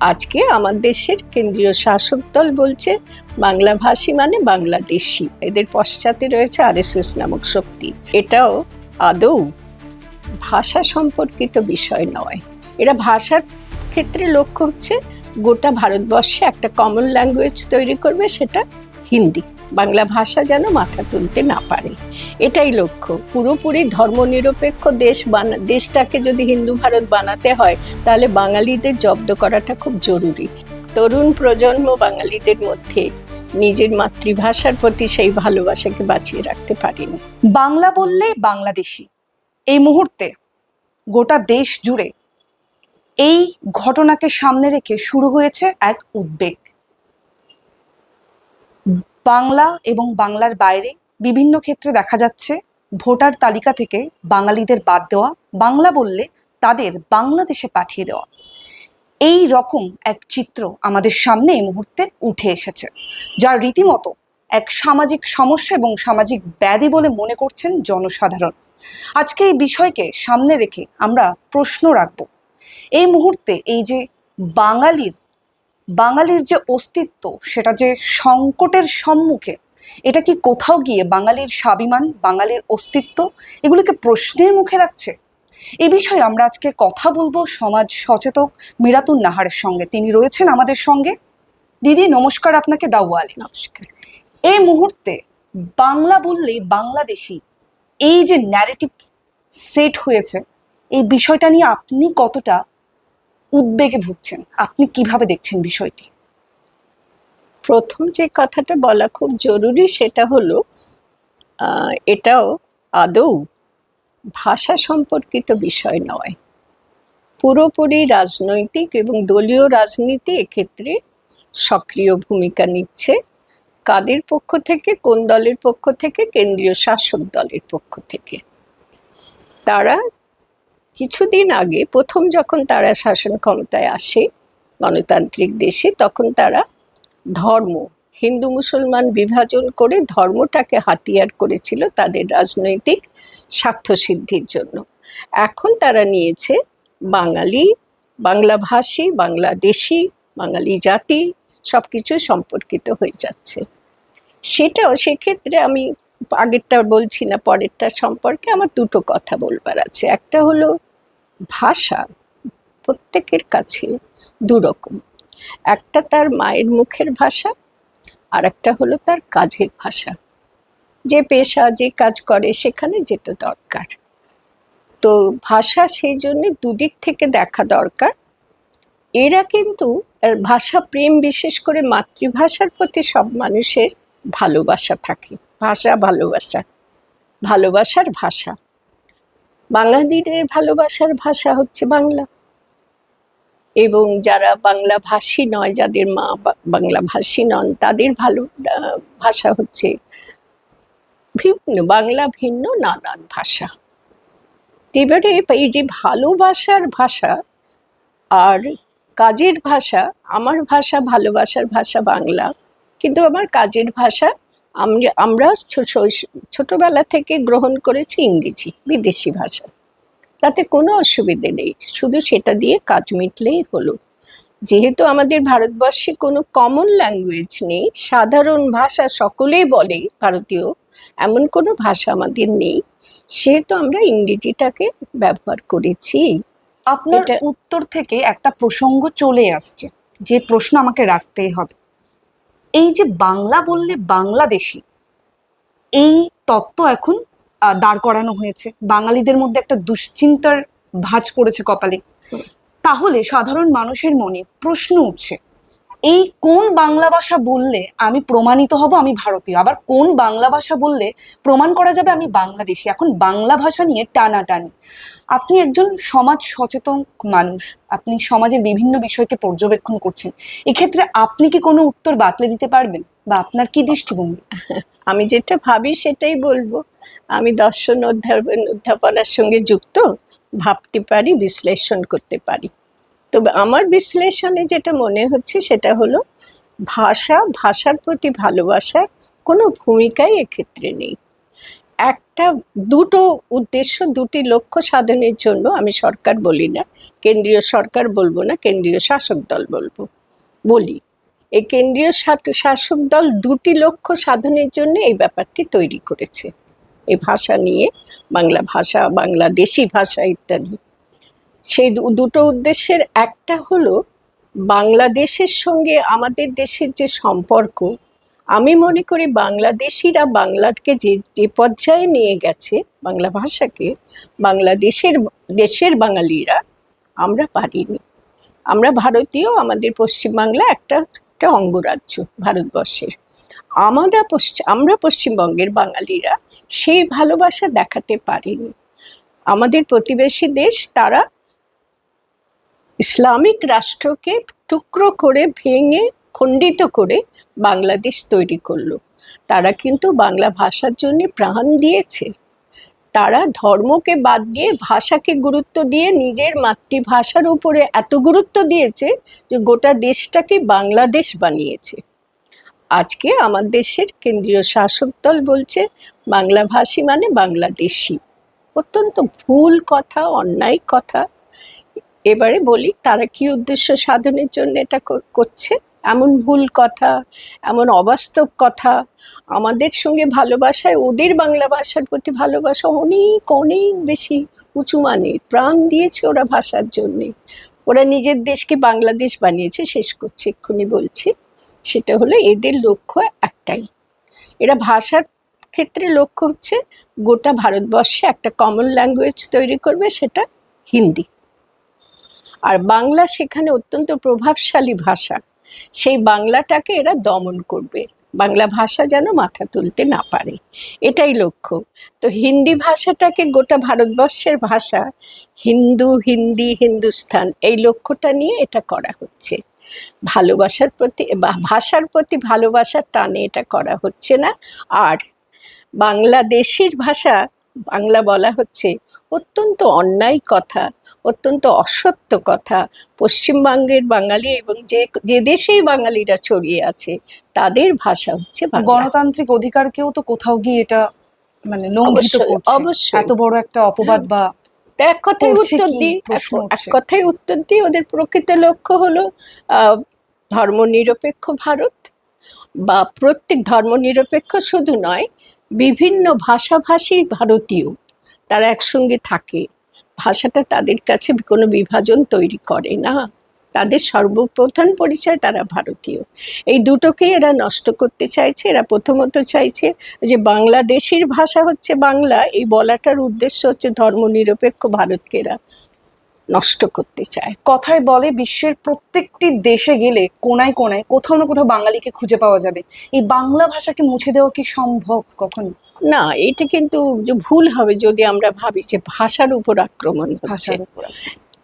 আজকে আমার দেশের কেন্দ্রীয় শাসক দল বলছে বাংলাভাষী মানে বাংলাদেশি। এদের পশ্চাতে রয়েছে আরএসএস নামক শক্তি। এটাও আদৌ ভাষা সম্পর্কিত বিষয় নয়। এরা ভাষার ক্ষেত্রে লক্ষ্য হচ্ছে, গোটা ভারতবর্ষে একটা কমন ল্যাঙ্গুয়েজ তৈরি করবে, সেটা হিন্দি। বাংলা ভাষা যেন মাথা তুলতে না পারে। এটাই লক্ষ্য। পুরোপুরি ধর্মনিরপেক্ষ দেশ বানা দেশটাকে যদি হিন্দু ভারত বানাতে হয়, তাহলে বাঙালিদের জব্দ করাটা খুব জরুরি। তরুণ প্রজন্ম বাঙালিদের মধ্যে নিজের মাতৃভাষার প্রতি সেই ভালোবাসাকে বাঁচিয়ে রাখতে পারেনি। বাংলা বললে বাংলাদেশি। এই মুহূর্তে গোটা দেশ জুড়ে এই ঘটনাকে সামনে রেখে শুরু হয়েছে এক উদ্বেগ। বাংলা এবং বাংলার বাইরে বিভিন্ন ক্ষেত্রে দেখা যাচ্ছে ভোটার তালিকা থেকে বাঙালিদের বাদ দেওয়া, বাংলা বললে তাদের বাংলাদেশে পাঠিয়ে দেওয়া। এই রকম এক চিত্র আমাদের সামনে এই মুহূর্তে উঠে এসেছে যার রীতিমতো এক সামাজিক সমস্যা এবং সামাজিক ব্যাধি বলে মনে করছেন জনসাধারণ। আজকে এই বিষয়কে সামনে রেখে আমরা প্রশ্ন রাখব। এই মুহূর্তে এই যে বাঙালির বাঙালির যে অস্তিত্ব সেটা যে সংকটের সম্মুখে এটা কি কোথাও গিয়ে বাঙালির স্বাভিমান বাঙালির অস্তিত্ব এগুলোকে প্রশ্নের মুখে রাখছে? এ বিষয়ে আমরা আজকে কথা বলব সমাজ সচেতক মিরাতুন নাহারের সঙ্গে। তিনি রয়েছেন আমাদের সঙ্গে। দিদি নমস্কার আপনাকে দাওয়ালে। নমস্কার। এই মুহূর্তে বাংলা বললেই বাংলাদেশি এই যে ন্যারেটিভ সেট হয়েছে এই বিষয়টা নিয়ে আপনি কতটা উদ্বেগে ভুগছেন। আপনি কীভাবে দেখছেন বিষয়টি? প্রথম যে কথাটা বলা খুব জরুরি সেটা হলো এটাও আদৌ ভাষা সম্পর্কিত বিষয় নয়। পুরোপুরি রাজনৈতিক এবং দলীয় রাজনীতি এক্ষেত্রে সক্রিয় ভূমিকা নিচ্ছে কাদের পক্ষ থেকে, কোন দলের পক্ষ থেকে, কেন্দ্রীয় শাসক দলের পক্ষ থেকে। তারা কিছুদিন আগে প্রথম যখন তারা শাসন ক্ষমতায় আসে গণতান্ত্রিক দেশে, তখন তারা ধর্ম, হিন্দু মুসলমান বিভাজন করে ধর্মটাকে হাতিয়ার করেছিল তাদের রাজনৈতিক স্বার্থসিদ্ধির জন্য। এখন তারা নিয়েছে বাঙালি, বাংলাভাষী, বাংলাদেশি, বাঙালি জাতি সব কিছু সম্পর্কিত হয়ে যাচ্ছে। সেটাও সেক্ষেত্রে আমি আগেরটা বলছি না, পরেরটা সম্পর্কে আমার দুটো কথা বলবার আছে। একটা হলো ভাষা প্রত্যেকের কাছে দুরকম। একটা তার মায়ের মুখের ভাষা আর একটা হলো তার কাজের ভাষা। যে পেশা, যে কাজ করে, সেখানে যেটা দরকার। তো ভাষা সেই জন্য দুদিক থেকে দেখা দরকার। এরা কিন্তু ভাষা প্রেম বিশেষ করে মাতৃভাষার প্রতি সব মানুষের ভালোবাসা থাকে। ভাষা ভালোবাসা, ভালোবাসার ভাষা। বাঙালিদের ভালোবাসার ভাষা হচ্ছে বাংলা। এবং যারা বাংলা ভাষী নয়, যাদের মা বাংলা ভাষী নন, তাদের ভালো ভাষা হচ্ছে ভিন্ন, বাংলা ভিন্ন, নানান ভাষা। এবারে এই যে ভালোবাসার ভাষা আর কাজের ভাষা, আমার ভাষা ভালোবাসার ভাষা বাংলা, কিন্তু আমার কাজের ভাষা আমরা ছোটবেলা থেকে গ্রহণ করেছি ইংরেজি বিদেশি ভাষা। তাতে কোনো অসুবিধে নেই। শুধু সেটা দিয়ে কাজ মিটলেই হলো। যেহেতু আমাদের ভারতবর্ষে কোনো কমন ল্যাঙ্গুয়েজ নেই সাধারণ ভাষা সকলেই বলে ভারতীয় এমন কোনো ভাষা আমাদের নেই। সেহেতু আমরা ইংরেজিটাকে ব্যবহার করেছি। আপনার উত্তর থেকে একটা প্রসঙ্গ চলে আসছে। যে প্রশ্ন আমাকে রাখতেই হবে। এই যে বাংলা বললে বাংলাদেশি, এই তত্ত্ব এখন দাঁড় করানো হয়েছে। বাঙালিদের মধ্যে একটা দুশ্চিন্তার ভাজ পড়েছে কপালে। তাহলে সাধারণ মানুষের মনে প্রশ্ন উঠছে এই কোন বাংলা ভাষা বললে আমি প্রমাণিত হব আমি ভারতীয়? আবার কোন বাংলা ভাষা বললে প্রমাণ করা যাবে আমি বাংলাদেশি? এখন বাংলা ভাষা নিয়ে টানাটানি। আপনি একজন সমাজ সচেতন মানুষ, আপনি সমাজের বিভিন্ন বিষয়কে পর্যবেক্ষণ করছেন। এক্ষেত্রে আপনি কি কোনো উত্তর বাতলে দিতে পারবেন? বা আপনার কি দৃষ্টিভঙ্গি? আমি যেটা ভাবি সেটাই বলব। আমি দর্শন অধ্যাপন অধ্যাপনার সঙ্গে যুক্ত। ভাবতে পারি, বিশ্লেষণ করতে পারি। তবে আমার বিশ্লেষণে যেটা মনে হচ্ছে সেটা হলো, ভাষা, ভাষার প্রতি ভালোবাসার কোনো ভূমিকাই এক্ষেত্রে নেই। একটা, দুটো উদ্দেশ্য, দুটি লক্ষ্য সাধনের জন্য আমি সরকার বলি না, কেন্দ্রীয় সরকার বলব না, কেন্দ্রীয় শাসক দল বলব। বলি, এই কেন্দ্রীয় শাসক দল দুটি লক্ষ্য সাধনের জন্য এই ব্যাপারটি তৈরি করেছে। এই ভাষা নিয়ে, বাংলা ভাষা, বাংলাদেশি ভাষা ইত্যাদি। সেই দুটো উদ্দেশ্যের একটা হলো বাংলাদেশের সঙ্গে আমাদের দেশের যে সম্পর্ক, আমি মনে করি বাংলাদেশিরা বাংলাকে যে যে পর্যায়ে নিয়ে গেছে বাংলা ভাষাকে, বাংলাদেশের, দেশের বাঙালিরা আমরা পারিনি। আমরা ভারতীয়, আমাদের পশ্চিমবাংলা একটা একটা অঙ্গরাজ্য ভারতবর্ষের। আমরা পশ্চিম আমরা পশ্চিমবঙ্গের বাঙালিরা সেই ভালোবাসা দেখাতে পারিনি। আমাদের প্রতিবেশী দেশ তারা ইসলামিক রাষ্ট্রকে টুকরো করে ভেঙে খণ্ডিত করে বাংলাদেশ তৈরি করল। তারা কিন্তু বাংলা ভাষার জন্য প্রাণ দিয়েছে। তারা ধর্মকে বাদ দিয়ে ভাষাকে গুরুত্ব দিয়ে নিজের মাতৃভাষার উপরে এত গুরুত্ব দিয়েছে যে গোটা দেশটাকে বাংলাদেশ বানিয়েছে। আজকে আমার দেশের কেন্দ্রীয় শাসক দল বলছে, বাংলাভাষী মানে বাংলাদেশি। অত্যন্ত ভুল কথা, অন্যায় কথা। এবারে বলি, তারা কি উদ্দেশ্য সাধনের জন্য এটা করছে? এমন ভুল কথা, এমন অবাস্তব কথা, আমাদের সঙ্গে ভালোবাসায়, ওদের বাংলা ভাষার প্রতি ভালোবাসা অনেক অনেক বেশি উঁচু মানের। প্রাণ দিয়েছে ওরা ভাষার জন্যে। ওরা নিজের দেশকে বাংলাদেশ বানিয়েছে, শেষ করছে, এক্ষুনি বলছি। সেটা হলো এদের লক্ষ্য একটাই। এরা ভাষার ক্ষেত্রে লক্ষ্য হচ্ছে গোটা ভারতবর্ষে একটা কমন ল্যাঙ্গুয়েজ তৈরি করবে, সেটা হিন্দি। আর বাংলা সেখানে অত্যন্ত প্রভাবশালী ভাষা। সেই বাংলাটাকে এরা দমন করবে। বাংলা ভাষা যেন মাথা তুলতে না পারে। এটাই লক্ষ্য। তো হিন্দি ভাষাটাকে গোটা ভারতবর্ষের ভাষা হিন্দু, হিন্দি হিন্দুস্তান এই লক্ষ্যটা নিয়ে এটা করা হচ্ছে। ভালোবাসার প্রতি ভাষার প্রতি ভালোবাসার টানে এটা করা হচ্ছে না। আর বাংলাদেশের ভাষা বাংলা বলা হচ্ছে অত্যন্ত অন্যায় কথা অত্যন্ত অসত্য কথা। পশ্চিমবঙ্গের বাঙালি এবং যে যে দেশেই বাঙালিরা ছড়িয়ে আছে তাদের ভাষা হচ্ছে গণতান্ত্রিক অধিকারকেও তো কোথাও গিয়ে এটা মানে লঙ্ঘিত করছে। এত বড় একটা অপবাদ বা এক কথায় উত্তর দিই এক-। কথায় উত্তর দিই ওদের প্রকৃত লক্ষ্য হলো আহ, ধর্মনিরপেক্ষ ভারত। বা প্রত্যেক ধর্মনিরপেক্ষ শুধু নয় বিভিন্ন ভাষাভাষী ভারতীয় তারা একসঙ্গে থাকে। ভাষাটা তাদের কাছে কোনো বিভাজন তৈরি করে না। তাদের সর্বপ্রধান পরিচয় তারা ভারতীয়। এই দুটোকেই এরা নষ্ট করতে চাইছে। এরা প্রথমত চাইছে যে বাংলাদেশের ভাষা হচ্ছে বাংলা। এই বলাটার উদ্দেশ্য হচ্ছে ধর্মনিরপেক্ষ ভারতকে এরা নষ্ট করতে চায়। কথায় বলে বিশ্বের প্রত্যেকটি দেশে গেলে কোনায় কোনায় কোথাও না কোথাও বাঙালিকে খুঁজে পাওয়া যাবে। এই বাংলা ভাষাকে মুছে দেওয়া কি সম্ভব কখনো? না এটা কিন্তু ভুল হবে যদি আমরা ভাবি যে ভাষার উপর আক্রমণ হচ্ছে। ভাষার উপর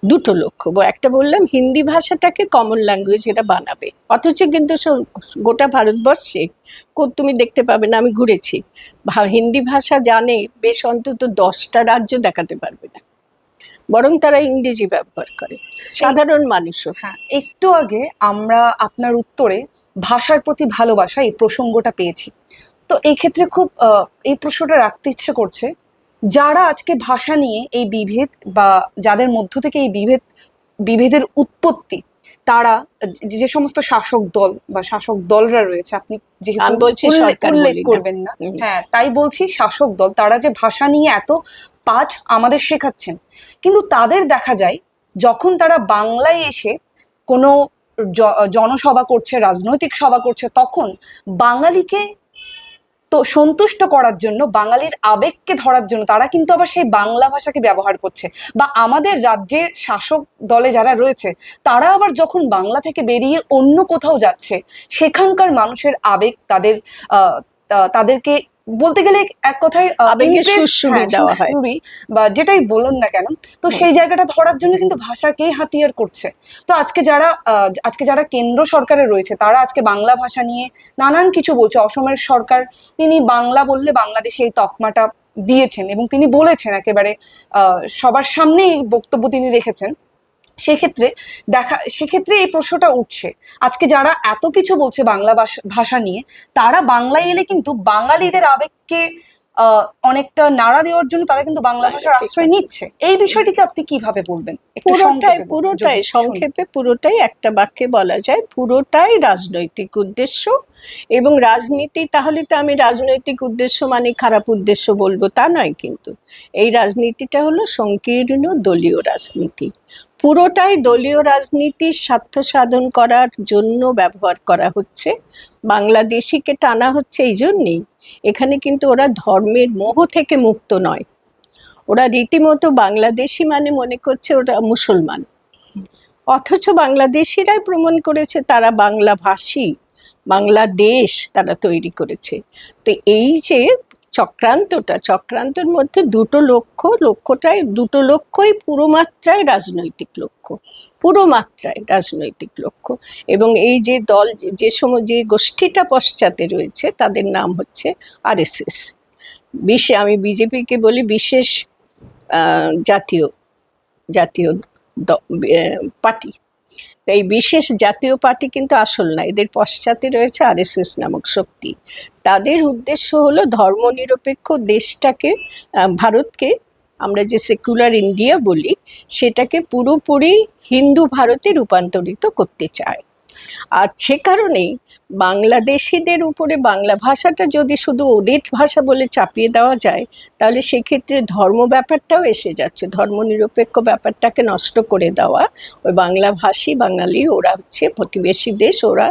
দুটো লক্ষ্য। একটা বললাম হিন্দি ভাষাটাকে কমন ল্যাঙ্গুয়েজ এটা বানাবে। অথচ কিন্তু গোটা ভারতবর্ষে কো- তুমি দেখতে পাবে না আমি ঘুরেছি। হিন্দি ভাষা জানে বেশ অন্তত দশটা রাজ্য দেখাতে পারবে না। বরং তারা ইংরেজি ব্যবহার করে। সাধারণ মানুষও। হ্যাঁ একটু আগে আমরা আপনার উত্তরে ভাষার প্রতি ভালোবাসা এই প্রসঙ্গটা পেয়েছি। তো এই ক্ষেত্রে খুব এই প্রশ্নটা রাখতে ইচ্ছে করছে যারা আজকে ভাষা নিয়ে এই বিভেদ বা যাদের মধ্য থেকে এই বিভেদ বিভেদের উৎপত্তি তারা যে- সমস্ত শাসক দল বা শাসক দলরা রয়েছে আপনি যেহেতু উল্লেখ-। করবেন না। হ্যাঁ তাই বলছি শাসক দল তারা যে ভাষা নিয়ে এত পাঠ আমাদের শেখাচ্ছেন। কিন্তু তাদের দেখা যায়, যখন তারা বাংলায় এসে কোনো জনসভা করছে, রাজনৈতিক সভা করছে, তখন বাঙালিকে তো সন্তুষ্ট করার জন্য, বাঙালির আবেগকে ধরার জন্য তারা কিন্তু আবার সেই বাংলা ভাষাকে ব্যবহার করছে। বা আমাদের রাজ্যের শাসক দলে যারা রয়েছে, তারা আবার যখন বাংলা থেকে বেরিয়ে অন্য কোথাও যাচ্ছে, সেখানকার মানুষের আবেগ তাদের তাদেরকে বলতে গেলে এক কথায় হ্যাঁ, বা যেটাই বলুন না কেন তো সেই জায়গাটা ধরার জন্য কিন্তু ভাষাকেই হাতিয়ার করছে। তো আজকে যারা আহ, আজকে যারা কেন্দ্র সরকারে রয়েছে তারা আজকে বাংলা ভাষা নিয়ে নানান কিছু বলছে। অসমের সরকার তিনি বাংলা বললে বাংলাদেশে এই তকমাটা দিয়েছেন এবং তিনি বলেছেন একেবারে আহ, সবার সামনে এই বক্তব্য তিনি রেখেছেন। সেক্ষেত্রে দেখা সেক্ষেত্রে এই প্রশ্নটা উঠছে। আজকে যারা এত কিছু বলছে বাংলা ভাষা- নিয়ে তারা বাংলায় এলে কিন্তু বাঙালিদের আবেগকে অনেকটা নাড়া দেওয়ার জন্য তারা কিন্তু বাংলা ভাষার আশ্রয় নিচ্ছে। এই বিষয়টিকে আপনি কীভাবে বলবেন? পুরোটাই সংক্ষেপে পুরোটাই সংক্ষেপে পুরোটাই একটা বাক্যে বলা যায় পুরোটাই রাজনৈতিক উদ্দেশ্য এবং রাজনীতি তাহলে তো আমি রাজনৈতিক উদ্দেশ্য মানে খারাপ উদ্দেশ্য বলব তা নয় কিন্তু। এই রাজনীতিটা হলো সংকীর্ণ দলীয় রাজনীতি। পুরোটাই দলীয় রাজনীতির স্বার্থ সাধন করার জন্য ব্যবহার করা হচ্ছে। বাংলাদেশিকে টানা হচ্ছে এই জন্যেই। এখানে কিন্তু ওরা ধর্মের মোহ থেকে মুক্ত নয়। ওরা রীতিমতো বাংলাদেশি মানে মনে করছে ওরা মুসলমান। অথচ বাংলাদেশিরাই প্রমাণ করেছে তারা বাংলা ভাষী বাংলাদেশ তারা তৈরি করেছে। তো এই যে চক্রান্তটা, চক্রান্তের মধ্যে দুটো লক্ষ্য, লক্ষ্যটাই, দুটো লক্ষ্যই পুরো মাত্রায় রাজনৈতিক লক্ষ্য পুরো মাত্রায় রাজনৈতিক লক্ষ্য। এবং এই যে দল, যে সময়, যে গোষ্ঠীটা পশ্চাতে রয়েছে, তাদের নাম হচ্ছে আরএসএস। বিশে, আমি বিজেপিকে বলি বিশেষ জাতীয় জাতীয় পার্টি। তো এই বিশেষ জাতীয় পার্টি কিন্তু আসল না, এদের পশ্চাতে রয়েছে আরএসএস নামক শক্তি। তাদের উদ্দেশ্য হলো ধর্মনিরপেক্ষ দেশটাকে ভারতকে, আমরা যে সেকুলার ইন্ডিয়া বলি, সেটাকে পুরোপুরি হিন্দু ভারতে রূপান্তরিত করতে চায়। আর সে কারণেই বাংলাদেশিদের উপরে বাংলা ভাষাটা যদি শুধু ওদের ভাষা বলে চাপিয়ে দেওয়া যায়, তাহলে সেক্ষেত্রে ধর্ম ব্যাপারটাও এসে যাচ্ছে। ধর্মনিরপেক্ষ ব্যাপারটাকে নষ্ট করে দেওয়া। ওই বাংলাভাষী বাঙালি, ওরা হচ্ছে প্রতিবেশী দেশ, ওরা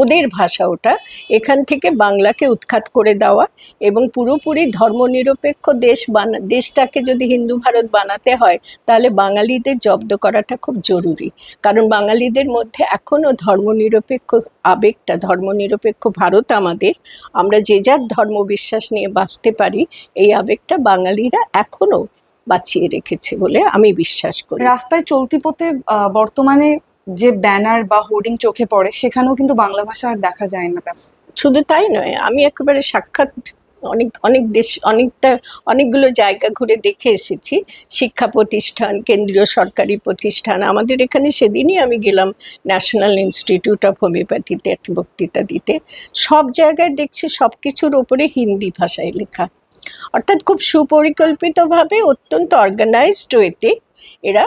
ওদের ভাষা ওটা। এখান থেকে বাংলাকে উৎখাত করে দেওয়া এবং পুরোপুরি ধর্মনিরপেক্ষ দেশ বানা, দেশটাকে যদি হিন্দু ভারত বানাতে হয়, তাহলে বাঙালিদের জব্দ করাটা খুব জরুরি। কারণ বাঙালিদের মধ্যে এখনও ধর্মনিরপেক্ষ আবেগটা, ধর্মনিরপেক্ষ ভারত আমাদের। আমরা যে যার ধর্ম বিশ্বাস নিয়ে বাঁচতে পারি, এই আবেগটা বাঙালিরা এখনও বাঁচিয়ে রেখেছে বলে আমি বিশ্বাস করি। রাস্তায় চলতি পথে বর্তমানে যে ব্যানার বা হোর্ডিং চোখে পড়ে, সেখানেও কিন্তু বাংলা ভাষা আর দেখা যায় না তেমন। শুধু তাই নয়, আমি একেবারে সাক্ষাৎ অনেক অনেক দেশ, অনেকটা, অনেকগুলো জায়গা ঘুরে দেখে এসেছি। শিক্ষা প্রতিষ্ঠান, কেন্দ্রীয় সরকারি প্রতিষ্ঠান, আমাদের এখানে সেদিনই আমি গেলাম ন্যাশনাল ইনস্টিটিউট অফ হোমিওপ্যাথিতে একটা বক্তৃতা দিতে। সব জায়গায় দেখছি সব কিছুর ওপরে হিন্দি ভাষায় লেখা। অর্থাৎ খুব সুপরিকল্পিতভাবে অত্যন্ত অর্গানাইজড ওয়েতে এরা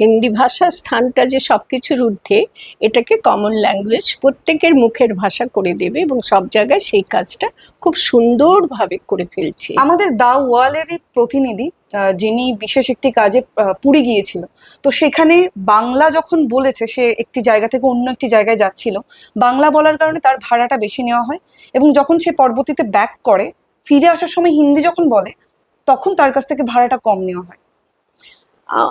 হিন্দি ভাষার স্থানটা যে সব কিছুর ঊর্ধ্বে, এটাকে কমন ল্যাঙ্গুয়েজ প্রত্যেকের মুখের ভাষা করে দেবে এবং সব জায়গায় সেই কাজটা খুব সুন্দরভাবে করে ফেলছে। আমাদের দা ওয়ালেরই প্রতিনিধি যিনি বিশেষ একটি কাজে পুরী গিয়েছিল। তো সেখানে বাংলা যখন বলেছে, সে একটি জায়গা থেকে অন্য একটি জায়গায় যাচ্ছিল, বাংলা বলার কারণে তার ভাড়াটা বেশি নেওয়া হয় এবং যখন সে পরবর্তীতে ব্যাক করে, ফিরে আসার সময় হিন্দি যখন বলে, তখন তার কাছ থেকে ভাড়াটা কম নেওয়া হয়।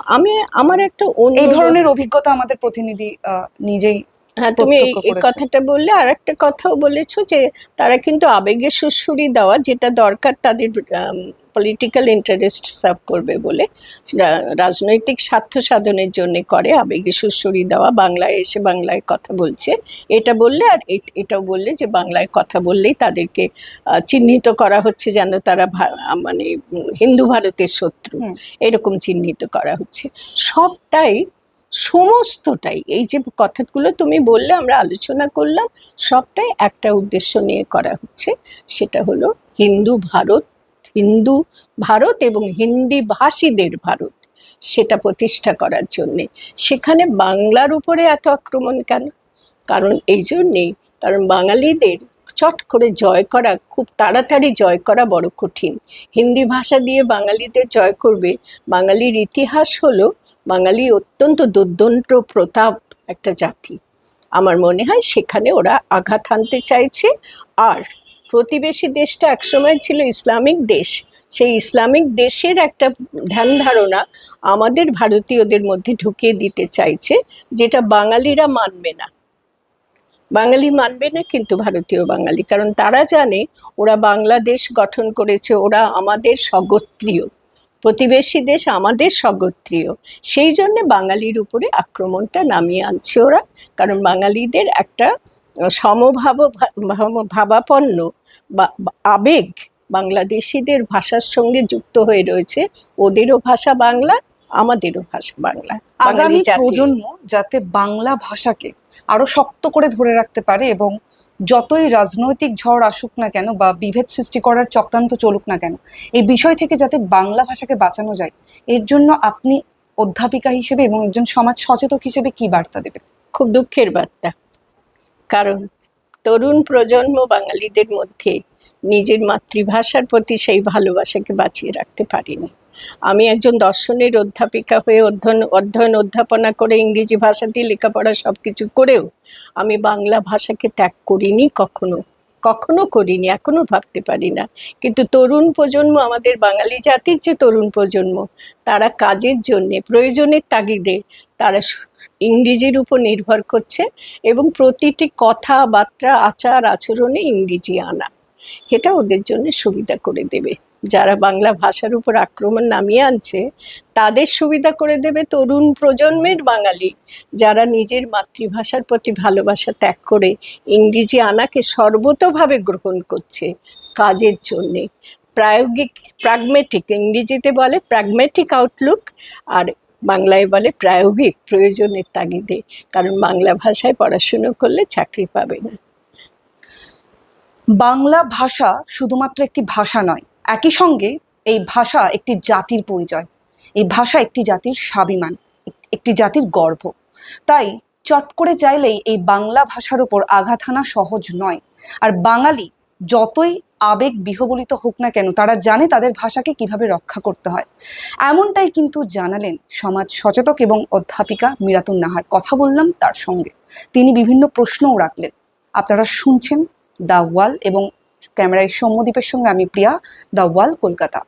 আমি আমার একটা অন্য এই ধরনের অভিজ্ঞতা আমাদের প্রতিনিধি আহ, নিজেই হ্যাঁ তুমি এই- কথাটা বললে আর একটা কথাও বলেছ যে তারা কিন্তু আবেগে সুশ্রুরি দেওয়া যেটা দরকার তাদের পলিটিক্যাল ইন্টারেস্ট সার্ভ করবে বলে রাজনৈতিক স্বার্থ সাধনের জন্য করে আবেগে সুশ্রুরি দেওয়া বাংলায় এসে বাংলায় কথা বলছে। এটা বললে আর এটাও বললে যে বাংলায় কথা বললেই তাদেরকে চিহ্নিত করা হচ্ছে যেন তারা মানে হিন্দু ভারতের শত্রু। এরকম চিহ্নিত করা হচ্ছে। সবটাই সমস্তটাই এই যে কথাগুলো তুমি বললে আমরা আলোচনা করলাম সবটাই একটা উদ্দেশ্য নিয়ে করা হচ্ছে। সেটা হলো হিন্দু ভারত হিন্দু ভারত এবং হিন্দি ভাষীদের ভারত, সেটা প্রতিষ্ঠা করার জন্যে। সেখানে বাংলার উপরে এত আক্রমণ কেন? কারণ এই জন্যেই, কারণ বাঙালিদের চট করে জয় করা, খুব তাড়াতাড়ি জয় করা বড় কঠিন। হিন্দি ভাষা দিয়ে বাঙালিদের জয় করবে, বাঙালির ইতিহাস হলো বাঙালি অত্যন্ত দুর্দন্ত প্রতাপ একটা জাতি। আমার মনে হয় সেখানে ওরা আঘাত হানতে চাইছে, আর প্রতিবেশী দেশটা একসময় ছিল ইসলামিক দেশ। সেই ইসলামিক দেশের একটা ধ্যান ধারণা আমাদের ভারতীয়দের মধ্যে ঢুকিয়ে দিতে চাইছে, যেটা বাঙালিরা মানবে না। বাঙালি মানবে না কিন্তু ভারতীয় বাঙালি, কারণ তারা জানে ওরা বাংলাদেশ গঠন করেছে, ওরা আমাদের স্বগোত্রীয় প্রতিবেশী দেশ আমাদের স্বগোত্রীয় সেই জন্য বাঙালির উপরে আক্রমণটা নামিয়ে আনছে ওরা, কারণ বাঙালিদের একটা সমভাব ভাবাপন্ন বা আবেগ বাংলাদেশিদের ভাষার সঙ্গে যুক্ত হয়ে রয়েছে ওদেরও ভাষা বাংলা আমাদেরও ভাষা বাংলা আগামী প্রজন্ম যাতে বাংলা ভাষাকে আরও শক্ত করে ধরে রাখতে পারে এবং যতই রাজনৈতিক ঝড় আসুক না কেন বা বিভেদ সৃষ্টি করার চক্রান্ত চলুক না কেন এই বিষয় থেকে যাতে বাংলা ভাষাকে বাঁচানো যায় এর জন্য আপনি অধ্যাপিকা হিসেবে এবং একজন সমাজ সচেতক হিসেবে কি বার্তা দেবেন? খুব দুঃখের বার্তা। কারণ তরুণ প্রজন্ম বাঙালিদের মধ্যে নিজের মাতৃভাষার প্রতি সেই ভালোবাসাকে বাঁচিয়ে রাখতে পারিনি। আমি একজন দর্শনের অধ্যাপিকা হয়ে অধ্যয়ন অধ্যয়ন অধ্যাপনা করে ইংরেজি ভাষা দিয়ে লেখাপড়া সব কিছু করেও আমি বাংলা ভাষাকে ত্যাগ করিনি কখনো। কখনো করিনি, এখনও ভাবতে পারি না। কিন্তু তরুণ প্রজন্ম, আমাদের বাঙালি জাতির যে তরুণ প্রজন্ম, তারা কাজের জন্যে, প্রয়োজনের তাগিদে, তারা ইংরেজির উপর নির্ভর করছে এবং প্রতিটি কথাবার্তা আচার, আচরণে ইংরেজি আনা। এটা ওদের জন্য সুবিধা করে দেবে। যারা বাংলা ভাষার উপর আক্রমণ নামিয়ে আনছে, তাদের সুবিধা করে দেবে তরুণ প্রজন্মের বাঙালি। যারা নিজের মাতৃভাষার প্রতি ভালোবাসা ত্যাগ করে ইংরেজি আনাকে সর্বতোভাবে গ্রহণ করছে কাজের জন্যে। প্রায়োগিক প্রাগমেটিক ইংরেজিতে বলে প্রাগমেটিক আউটলুক আর বাংলায় বলে প্রায়োগিক প্রয়োজনের তাগিদে। কারণ বাংলা ভাষায় পড়াশুনো করলে চাকরি পাবে না। বাংলা ভাষা শুধুমাত্র একটি ভাষা নয়, একই সঙ্গে এই ভাষা একটি জাতির পরিচয়। এই ভাষা একটি জাতির স্বাভিমান, একটি জাতির গর্ব। তাই চট করে চাইলেই এই বাংলা ভাষার উপর আঘাত হানা সহজ নয়। আর বাঙালি যতই আবেগ বিহবলিত হোক না কেন, তারা জানে তাদের ভাষাকে কীভাবে রক্ষা করতে হয়। এমনটাই কিন্তু জানালেন সমাজ সচেতক এবং অধ্যাপিকা মিরাতুন নাহার। কথা বললাম তার সঙ্গে। তিনি বিভিন্ন প্রশ্নও রাখলেন। আপনারা শুনছেন দ্য ওয়াল এবং ক্যামেরায় সৌম্যদ্বীপের সঙ্গে আমি প্রিয়া দ্য ওয়াল কলকাতা।